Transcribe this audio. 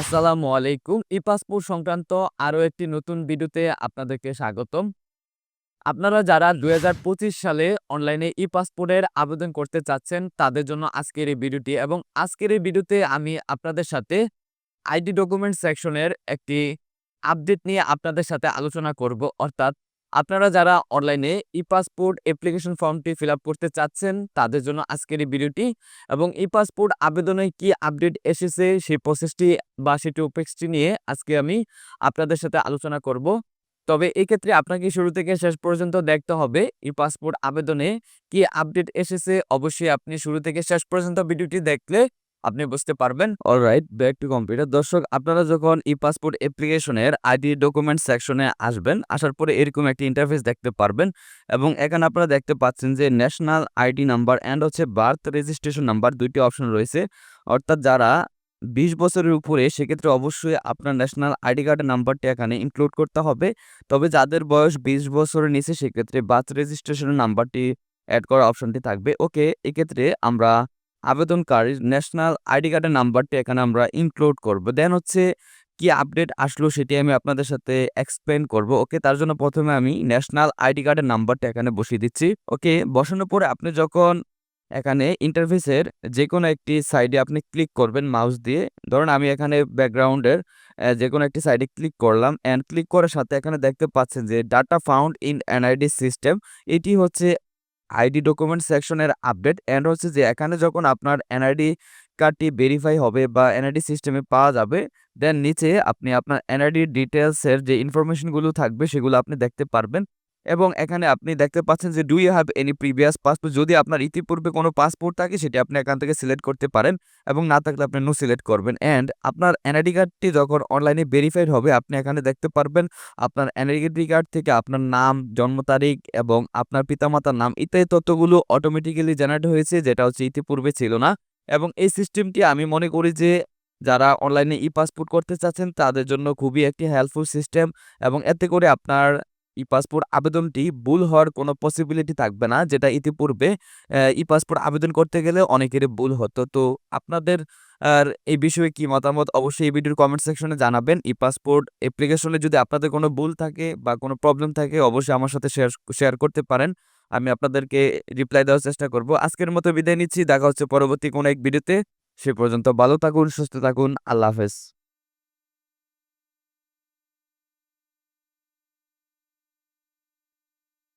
আসসালামু আলাইকুম। ই পাসপোর্ট সংক্রান্ত আরও একটি নতুন ভিডিওতে আপনাদেরকে স্বাগতম। আপনারা যারা দু হাজার পঁচিশ সালে অনলাইনে ই পাসপোর্টের আবেদন করতে চাচ্ছেন, তাদের জন্য আজকের এই ভিডিওটি এবং আজকের এই ভিডিওতে আমি আপনাদের সাথে আইডি ডকুমেন্ট সেকশনের একটি আপডেট নিয়ে আপনাদের সাথে আলোচনা করব। অর্থাৎ আপনারা যারা অনলাইনে ই পাসপোর্ট অ্যাপ্লিকেশন ফর্মটি ফিল করতে চাচ্ছেন, তাদের জন্য আজকের এই ভিডিওটি এবং ই পাসপোর্ট আবেদনে কি আপডেট এসেছে, সেই প্রসেসটি বা সেই টপিক্সটি নিয়ে আজকে আমি আপনাদের সাথে আলোচনা করব। তবে এক্ষেত্রে আপনাকে শুরু থেকে শেষ পর্যন্ত দেখতে হবে ই পাসপোর্ট আবেদনে কি আপডেট এসেছে। অবশ্যই আপনি শুরু থেকে শেষ পর্যন্ত ভিডিওটি দেখলে আপনি বুঝতে পারবেন। অলরাইট ব্যাক টু কম্পিউটার দর্শক, আপনারা যখন ই পাসপোর্ট অ্যাপ্লিকেশনের আইডি ডকুমেন্ট সেকশনে আসবেন, আসার পরে এরকম একটি ইন্টারফেস দেখতে পারবেন এবং এখানে আপনারা দেখতে পাচ্ছেন যে ন্যাশনাল আইডি নাম্বার অ্যান্ড হচ্ছে বার্থ রেজিস্ট্রেশন নাম্বার দুইটি অপশন রয়েছে। অর্থাৎ যারা বিশ বছরের উপরে, সেক্ষেত্রে অবশ্যই আপনার ন্যাশনাল আইডি কার্ডের নাম্বারটি এখানে ইনক্লুড করতে হবে। তবে যাদের বয়স বিশ বছরের নিচে, সেক্ষেত্রে বার্থ রেজিস্ট্রেশনের নাম্বারটি অ্যাড করার অপশনটি থাকবে। ওকে এক্ষেত্রে আমরা আবেদনকারীর ন্যাশনাল আইডি কার্ডের নাম্বারটি এখানে আমরা ইনক্লুড করব। দেন হচ্ছে কি আপডেট আসলো সেটি আমি আপনাদের সাথে এক্সপ্লেন করব। ওকে তার জন্য প্রথমে আমি ন্যাশনাল আইডি কার্ডের নাম্বারটা এখানে বসিয়ে দিচ্ছি। ওকে বসানোর পরে আপনি যখন এখানে ইন্টারফেসের যে কোনো একটি সাইডে আপনি ক্লিক করবেন মাউস দিয়ে, ধরুন আমি এখানে ব্যাকগ্রাউন্ডের যে কোনো একটি সাইডে ক্লিক করলাম অ্যান্ড ক্লিক করার সাথে এখানে দেখতে পাচ্ছেন যে data found in NID system এটি হচ্ছে আইডি ডকুমেন্ট সেকশনের আপডেট। অ্যান্ড হচ্ছে যে এখানে যখন আপনার এনআইডি কার্ডটি ভেরিফাই হবে বা এনআইডি সিস্টেমে পাওয়া যাবে দেন নিচে আপনি আপনার এনআইডি ডিটেলসের যে ইনফরমেশনগুলো থাকবে সেগুলো আপনি দেখতে পারবেন। এবং এখানে আপনি দেখতে পাচ্ছেন যে do you have any previous passport যদি আপনার ইতিপূর্বে কোনো পাসপোর্ট থাকে, সেটি আপনি এখান থেকে সিলেক্ট করতে পারেন এবং না থাকলে আপনি নো সিলেক্ট করবেন। অ্যান্ড আপনার এনআইডি কার্ডটি যখন অনলাইনে ভেরিফাইড হবে, আপনি এখানে দেখতে পারবেন আপনার এনআইডি কার্ড থেকে আপনার নাম, জন্ম তারিখ এবং আপনার পিতামাতার নাম, ইত্যাদি তথ্যগুলো অটোমেটিক্যালি জেনারেট হয়েছে, যেটা হচ্ছে ইতিপূর্বে ছিল না। এবং এই সিস্টেমটি আমি মনে করি যে, যারা অনলাইনে ই পাসপোর্ট করতে চাচ্ছেন, তাদের জন্য খুবই একটি হেল্পফুল সিস্টেম এবং এতে করে আপনার ই পাসপোর্ট আবেদনটি ভুল হওয়ার কোনো পসিবিলিটি থাকবে না, যেটা ইতিপূর্বে ই পাসপোর্ট আবেদন করতে গেলে অনেকেরই ভুল হতো। তো আপনাদের, আর এই বিষয়ে কি মতামত, অবশ্যই এই ভিডিওর কমেন্ট সেকশনে জানাবেন। ই পাসপোর্ট অ্যাপ্লিকেশনে যদি আপনাদের কোনো ভুল থাকে বা কোনো প্রবলেম থাকে, অবশ্যই আমার সাথে শেয়ার শেয়ার করতে পারেন। আমি আপনাদেরকে রিপ্লাই দেওয়ার চেষ্টা করব। আজকের মতো বিদায় নিচ্ছি। দেখা হচ্ছে পরবর্তী কোনো এক ভিডিওতে সে পর্যন্ত ভালো থাকুন, সুস্থ থাকুন। আল্লাহ হাফেজ।